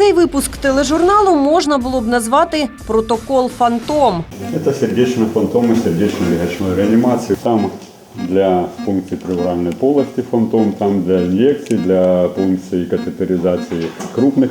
Цей випуск тележурналу можна було б назвати Протокол Фантом. Это сердечный фантом и сердечно-легочной реанимации. Там для функций превральной полости фантом, там для инъекций, для функций катетеризации крупных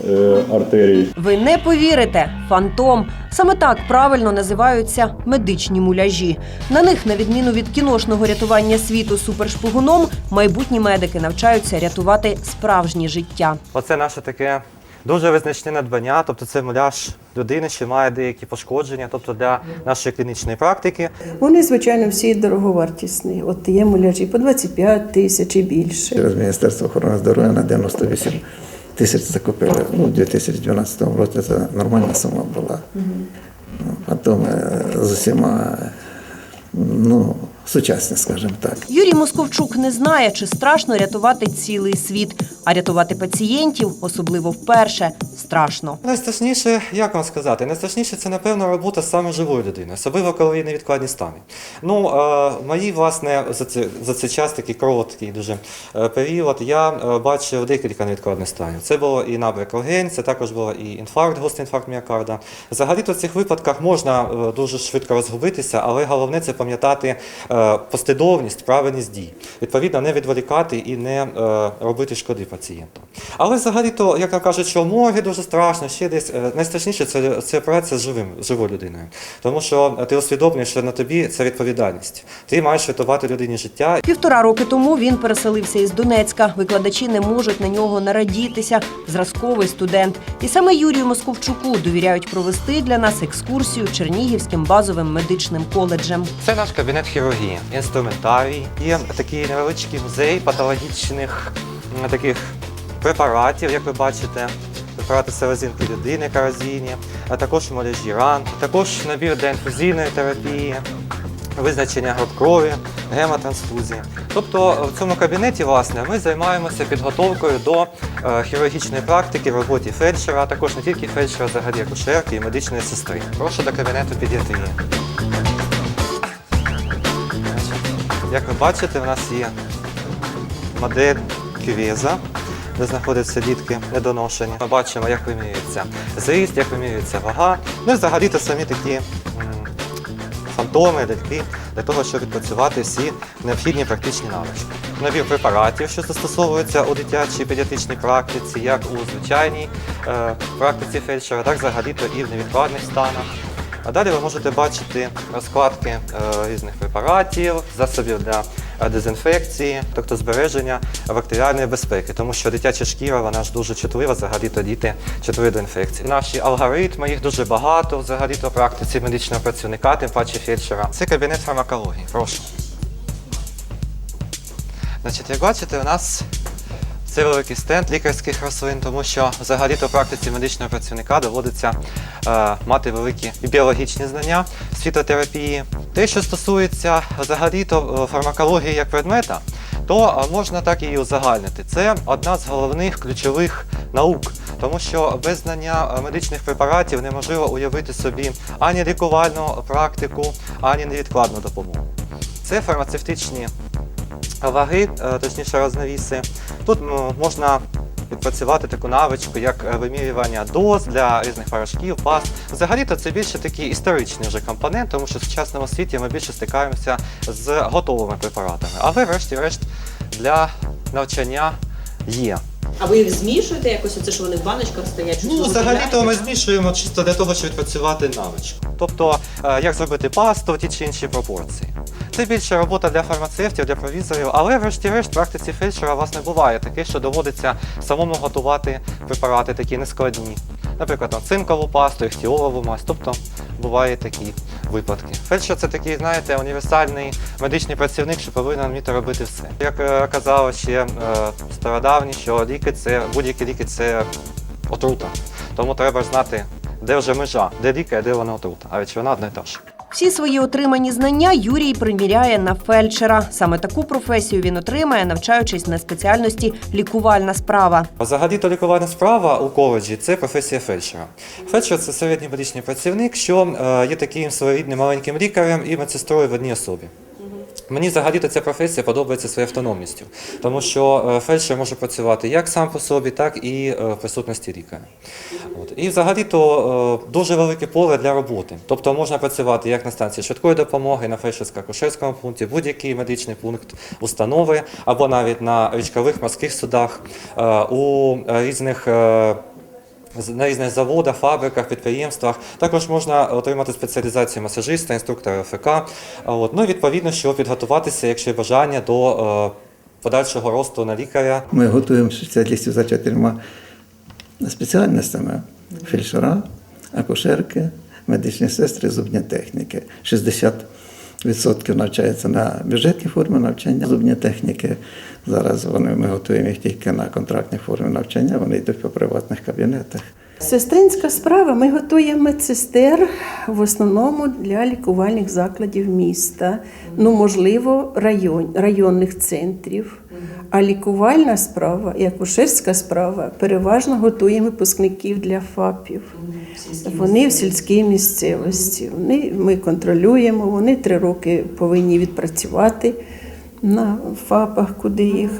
э, артерий. Ви не повірите, фантом. Саме так правильно називаються медичні муляжі. На них, на відміну від кіношного рятування світу супершпигуном, майбутні медики навчаються рятувати справжнє життя. Оце наше таке дуже визначне надбання, тобто це муляж людини, що має деякі пошкодження, тобто для нашої клінічної практики. Вони, звичайно, всі дороговартісні. От є муляжі по 25 тисяч і більше. Через Міністерство охорони здоров'я на 98 тисяч закупили. Ну, у 2012 році це нормальна сума була. Ну, Потім з усіма ну, сучасні, скажімо так. Юрій Московчук не знає, чи страшно рятувати цілий світ, а рятувати пацієнтів, особливо вперше, страшно. Найстрашніше, як вам сказати, найстрашніше це, напевно, робота саме живою людиною, особливо коли є невідкладні стани. Ну, мої, власне, за, це, за цей час, такий короткий дуже е, період, я е, бачив декілька невідкладних станів. Це було і набряк легень, це також було і інфаркт, гострий інфаркт міокарда. Взагалі-то в цих випадках можна е, дуже швидко розгубитися, але головне це пам'ятати послідовність, правильність дій. Відповідно, не відволікати і не робити шкоди пацієнту. Але взагалі-то, як то кажуть, що в дуже страшно, ще десь е, найстрашніше це, це операція з живим, живою людиною. Тому що е, ти усвідомлюєш, що на тобі це відповідальність. Ти маєш рятувати людині життя. Півтора роки тому він переселився із Донецька. Викладачі не можуть на нього нарадітися. Зразковий студент. І саме Юрію Московчуку довіряють провести для нас екскурсію Чернігівським базовим медичним коледжем. Це наш кабінет хірургії, інструментарій. Є такий невеличкий музей патологічних таких препаратів, як ви бачите. Препарати селезінки людини, каразіні, а також муляжі ран, також набір для інфузійної терапії, визначення груп крові, гемотрансфузії. Тобто в цьому кабінеті власне, ми займаємося підготовкою до е, хірургічної практики в роботі фельдшера, а також не тільки фельдшера, взагалі акушерки і медичної сестри. Прошу до кабінету підійти. Як ви бачите, у нас є модель кювеза, де знаходяться дітки недоношені. Ми бачимо, як вимірюється зріст, як вимірюється вага. Ну і взагалі-то самі такі фантоми, ляльки, для того, щоб відпрацювати всі необхідні практичні навички. Набір препаратів, що застосовуються у дитячій педіатричній практиці, як у звичайній е, практиці фельдшера, так взагалі-то і в невідкладних станах. А далі ви можете бачити розкладки е, різних препаратів, засобів для дезінфекції, тобто збереження бактеріальної безпеки, тому що дитяча шкіра вона ж дуже чутлива, взагалі то діти чутливі до інфекцій. Наші алгоритми, їх дуже багато взагалі то практиці медичного працівника, тим паче фельдшера. Це кабінет фармакології. Прошу. Значить, як бачите, у нас це великий стенд лікарських рослин, тому що взагалі-то в практиці медичного працівника доводиться е, мати великі біологічні знання з фітотерапії. Те, що стосується взагалі-то е, фармакології як предмета, то е, можна так її узагальнити. Це одна з головних ключових наук, тому що без знання е, медичних препаратів неможливо уявити собі ані лікувальну практику, ані невідкладну допомогу. Це фармацевтичні ваги, е, точніше рознавіси. Тут можна відпрацювати таку навичку, як е, вимірювання доз для різних порошків, паст. Взагалі-то це більше такий історичний вже компонент, тому що в сучасному світі ми більше стикаємося з готовими препаратами. Але врешті-решт для навчання є. А ви їх змішуєте якось, оце що вони в баночках стоять? Ну, взагалі-то ми змішуємо чисто для того, щоб відпрацювати навичку. Тобто, е, як зробити пасту ті чи інші пропорції. Це більше робота для фармацевтів, для провізорів, але врешті-решт в практиці фельдшера власне буває таке, що доводиться самому готувати препарати такі нескладні. Наприклад, там, цинкову пасту, іхтіолову мазь, тобто бувають такі випадки. Фельдшер це такий, знаєте, універсальний медичний працівник, що повинен вміти робити все. Як е, казали ще е, стародавні, що ліки це будь-які ліки це отрута. Тому треба знати, де вже межа, де ліки, а де вона отрута. А ведь вона одна і та ж. Всі свої отримані знання Юрій приміряє на фельдшера. Саме таку професію він отримає, навчаючись на спеціальності лікувальна справа. Взагалі-то лікувальна справа у коледжі це професія фельдшера. Фельдшер це середній медичний працівник, що е, є таким своєрідним маленьким лікарем і медсестрою в одній особі. Мені взагалі ця професія подобається своєю автономністю, тому що е, фельдшер може працювати як сам по собі, так і е, в присутності лікаря. От. І взагалі-то е, дуже велике поле для роботи. Тобто можна працювати як на станції швидкої допомоги, на фельдшерсько-акушерському пункті, будь-який медичний пункт установи, або навіть на річкових морських судах, у різних. На різних заводах, фабриках, підприємствах. Також можна отримати спеціалізацію масажиста, інструктора ФК. От. Ну і відповідно, що підготуватися, якщо є бажання до е, подальшого росту на лікаря. Ми готуємо спеціалістів за чотирма спеціальностями: фельдшера, акушерки, медичні сестри, зубні техніки. 60% навчаються на бюджетній формі навчання зубні техніки. Зараз вони, ми готуємо їх тільки на контрактній формі навчання, вони йдуть по приватних кабінетах. Сестринська справа. Ми готуємо медсестер в основному для лікувальних закладів міста. Ну, можливо, район, районних центрів. А лікувальна справа і акушерська справа переважно готуємо випускників для ФАПів. Вони в сільській місцевості. Вони, ми контролюємо, вони три роки повинні відпрацювати на ФАПах, куди їх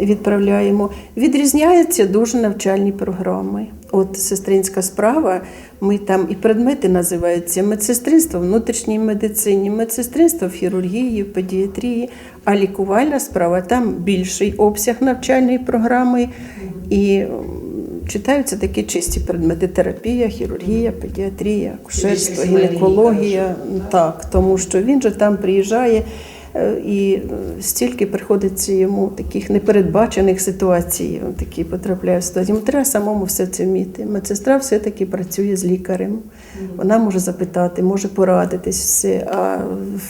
відправляємо. Відрізняються дуже навчальні програми. От сестринська справа, ми там і предмети називаються медсестринство в внутрішній медицині, медсестринство в хірургії, в педіатрії, а лікувальна справа там більший обсяг навчальної програми. І читаються такі чисті предмети: терапія, хірургія, педіатрія, акушерство, гінекологія. Так, тому що він же там приїжджає. Е, І е, стільки приходиться йому таких непередбачених ситуацій, він такі потрапляє в ситуацію. Йому треба самому все це вміти. Медсестра все-таки працює з лікарем. Вона може запитати, може порадитись все. А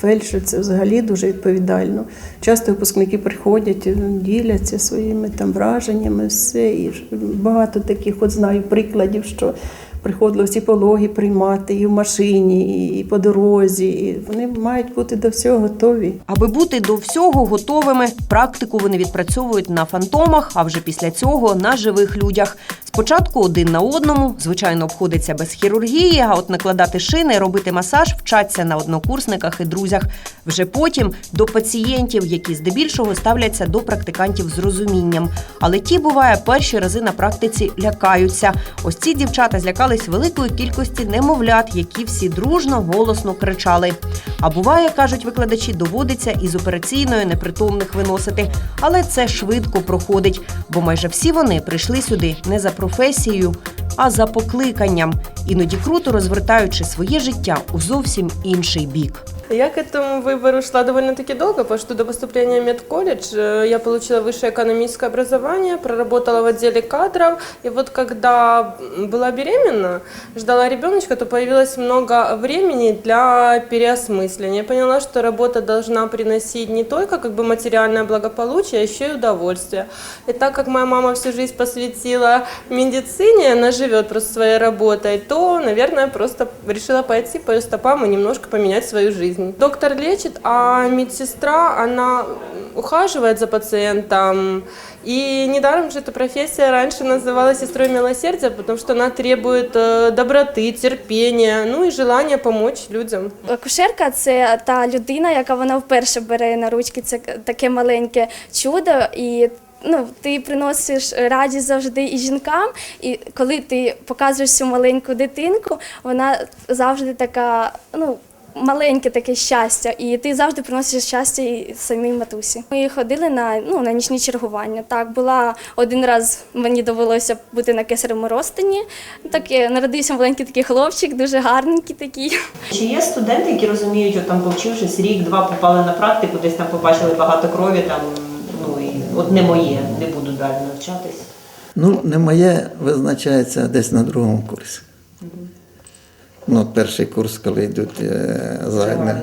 фельдшер це взагалі дуже відповідально. Часто випускники приходять, е, діляться своїми там враженнями, все. І багато таких, от знаю, прикладів, що приходилось і пологи приймати, і в машині, і по дорозі. І вони мають бути до всього готові. Аби бути до всього готовими, практику вони відпрацьовують на фантомах, а вже після цього на живих людях. Спочатку один на одному, звичайно, обходиться без хірургії, а от накладати шини, робити масаж вчаться на однокурсниках і друзях. Вже потім до пацієнтів, які здебільшого ставляться до практикантів з розумінням. Але ті, буває, перші рази на практиці лякаються. Ось ці дівчата злякались великої кількості немовлят, які всі дружно голосно кричали. А буває, кажуть викладачі, доводиться із операційної непритомних виносити. Але це швидко проходить, бо майже всі вони прийшли сюди не за професією, а за покликанням, іноді круто розвертаючи своє життя у зовсім інший бік. Я к этому выбору шла довольно-таки долго, потому что до поступления в медколледж э, я получила высшее экономическое образование, проработала в отделе кадров. И вот когда была беременна, ждала ребеночка, то появилось много времени для переосмысления. Я поняла, что работа должна приносить не только как бы материальное благополучие, а еще и удовольствие. И так как моя мама всю жизнь посвятила медицине, она живет просто своей работой, то, наверное, просто решила пойти по ее стопам и немножко поменять свою жизнь. Доктор лечит, а медсестра, она ухаживает за пациентом. И недаром же эта профессия раньше называлась сестрой милосердия, потому что она требует э, доброты, терпения, ну и желания помочь людям. Акушерка це та людина, яка вона вперше бере на ручки це таке маленьке чудо, і ну, ти приносиш радість завжди і жінкам. І коли ти показуєш цю маленьку дитинку, вона завжди така, ну. Маленьке таке щастя, і ти завжди приносиш щастя і самій матусі. Ми ходили на ну на нічні чергування. Так була один раз мені довелося бути на кесаревому розтині. Так народився маленький такий хлопчик, дуже гарненький такий. Чи є студенти, які розуміють, от там повчившись рік-два, попали на практику, десь там побачили багато крові, там ну і от не моє, не буду далі навчатись. Ну, не моє визначається десь на другому курсі. Ну, перший курс, коли йдуть е, загальні е,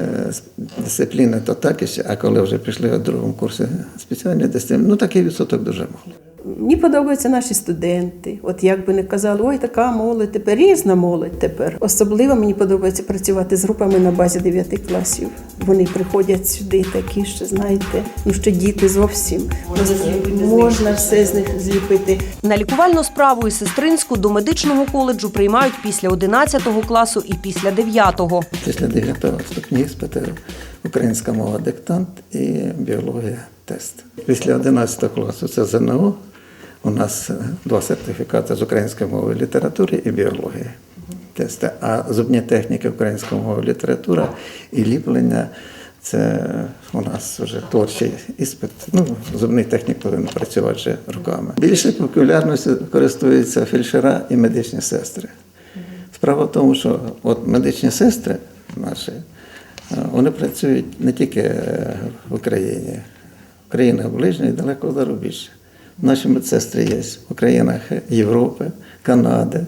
е, дисципліни, то так і ще, а коли вже пішли у другому курсі спеціальні дисципліни, ну такий відсоток дуже малий. Мені подобаються наші студенти. От як би не казали, ой, така молодь тепер, різна молодь тепер. Особливо мені подобається працювати з групами на базі 9 класів. Вони приходять сюди такі, що знаєте, ну що діти зовсім можна все з них зліпити. На лікувальну справу і сестринську до медичного коледжу приймають після 11 класу і після 9-го. Після 9 ступні іспити українська мова диктант і біологія тест. Після 11 класу це ЗНО. У нас е, два сертифікати з української мови і літератури і біології. Тести. А зубні техніки української мови і література і ліплення це у нас вже творчий іспит. Ну, зубний технік повинен працювати вже руками. Більше популярністю користуються фельдшера і медичні сестри. Справа в тому, що от медичні сестри наші, е, вони працюють не тільки е, в Україні, в країнах ближньої, далеко зарубіжжя. Наші медсестри є в країнах Європи, Канади,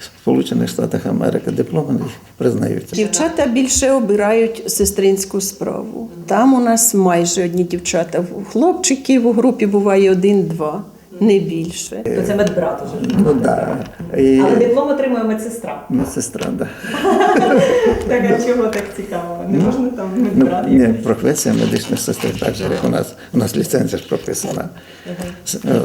Сполучених Штатах Америки, дипломи їх признаються. Дівчата більше обирають сестринську справу. Там у нас майже одні дівчата. Хлопчиків у групі буває один-два, не більше. То це медбрат уже. Ну, да. І Але диплом отримує медсестра. медсестра, да. Так, а чого так цікаво? Не можна там Ну, медбрат? ні, професія медичних сестер так же, як у нас. У нас ліцензія ж прописана. Е,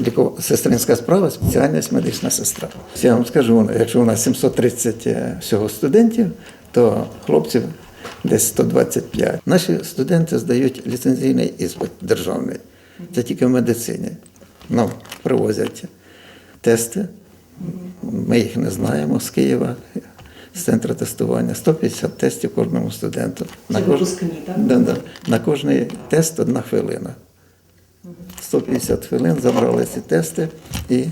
ліко- Сестринська справа, спеціальність медична сестра. Я вам скажу, якщо у нас 730 е, всього студентів, то хлопців десь 125. Наші студенти здають ліцензійний іспит державний. Це тільки в медицині. Нам привозять тести. Ми їх не знаємо з Києва, з центру тестування. 150 тестів кожному студенту. Це кож- Да, да. На кожний тест одна хвилина. 150 хвилин забрали ці тести і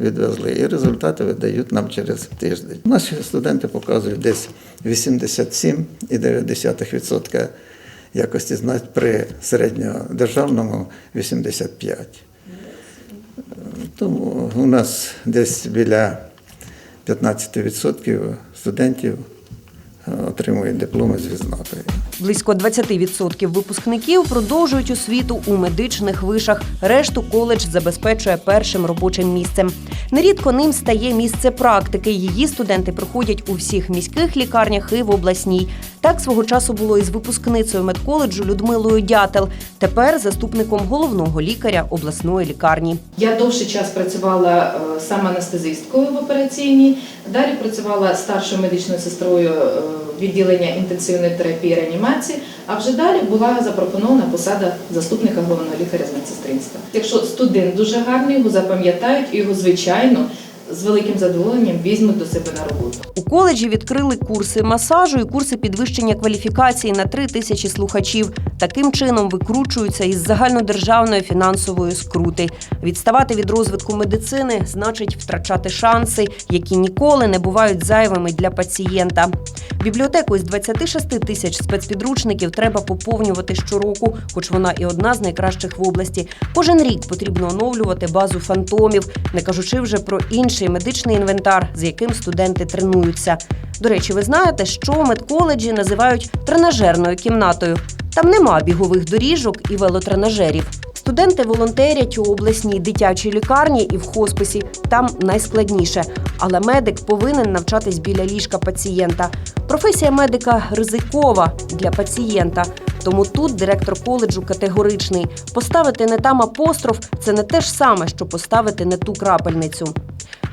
відвезли. І результати видають нам через тиждень. Наші студенти показують десь 87,9% якості знань при середньодержавному 85%. Тому у нас десь біля 15% студентів е, отримують дипломи з відзнакою. Близько 20% випускників продовжують освіту у медичних вишах. Решту коледж забезпечує першим робочим місцем. Нерідко ним стає місце практики. Її студенти проходять у всіх міських лікарнях і в обласній. Так свого часу було і з випускницею медколеджу Людмилою Дятел. Тепер заступником головного лікаря обласної лікарні. Я довший час працювала е, саме анестезисткою в операційній, далі працювала старшою медичною сестрою е, відділення інтенсивної терапії реанімації, а вже далі була запропонована посада заступника головного лікаря з медсестринства. Якщо студент дуже гарний, його запам'ятають його, звичайно, з великим задоволенням візьмуть до себе на роботу. У коледжі відкрили курси масажу і курси підвищення кваліфікації на три тисячі слухачів. Таким чином викручуються із загальнодержавної фінансової скрути. Відставати від розвитку медицини значить втрачати шанси, які ніколи не бувають зайвими для пацієнта. Бібліотеку із 26 тисяч спецпідручників треба поповнювати щороку, хоч вона і одна з найкращих в області. Кожен рік потрібно оновлювати базу фантомів, не кажучи вже про інший медичний інвентар, з яким студенти тренуються. До речі, ви знаєте, що медколеджі називають тренажерною кімнатою. Там нема бігових доріжок і велотренажерів. Студенти волонтерять у обласній дитячій лікарні і в хосписі. Там найскладніше. Але медик повинен навчатись біля ліжка пацієнта. Професія медика ризикова для пацієнта. Тому тут директор коледжу категоричний: поставити не там апостроф це не те ж саме, що поставити не ту крапельницю.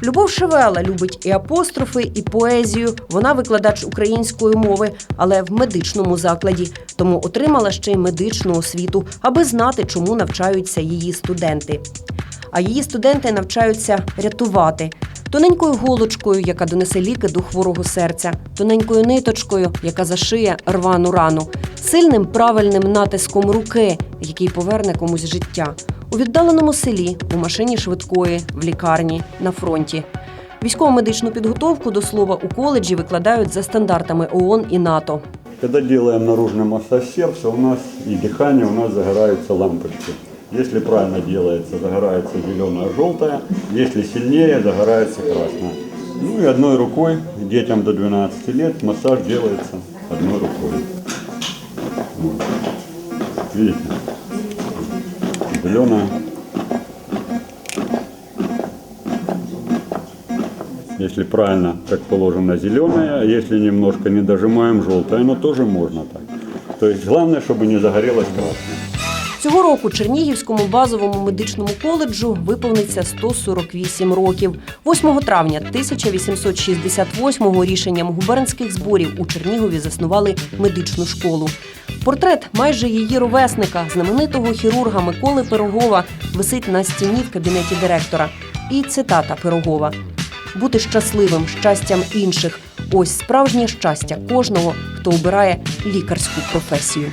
Любов Шевела любить і апострофи, і поезію. Вона викладач української мови, але в медичному закладі. Тому отримала ще й медичну освіту, аби знати, чому навчаються її студенти. А її студенти навчаються рятувати тоненькою голочкою, яка донесе ліки до хворого серця, тоненькою ниточкою, яка зашиє рвану рану, сильним правильним натиском руки, який поверне комусь життя, у віддаленому селі, у машині швидкої, в лікарні, на фронті. Військово-медичну підготовку до слова у коледжі викладають за стандартами ООН і НАТО. Когда делаем наружный массаж сердца, у нас и дыхание, у нас загораются лампочки. Если правильно делается, загорается зеленая, желтая. Если сильнее, загорается красная. Ну и одной рукой детям до 12 лет массаж делается одной рукой. Вот. Видите? Зеленая. Если правильно, как положено, зеленая, если немножко не дожимаем желтое, но тоже можно так. То есть главное, чтобы не загорелось красное. Цього року Чернігівському базовому медичному коледжу виповниться 148 років. 8 травня 1868-го рішенням губернських зборів у Чернігові заснували медичну школу. Портрет майже її ровесника, знаменитого хірурга Миколи Пирогова, висить на стіні в кабінеті директора. І цитата Пирогова: бути щасливим, щастям інших ось справжнє щастя кожного, хто обирає лікарську професію.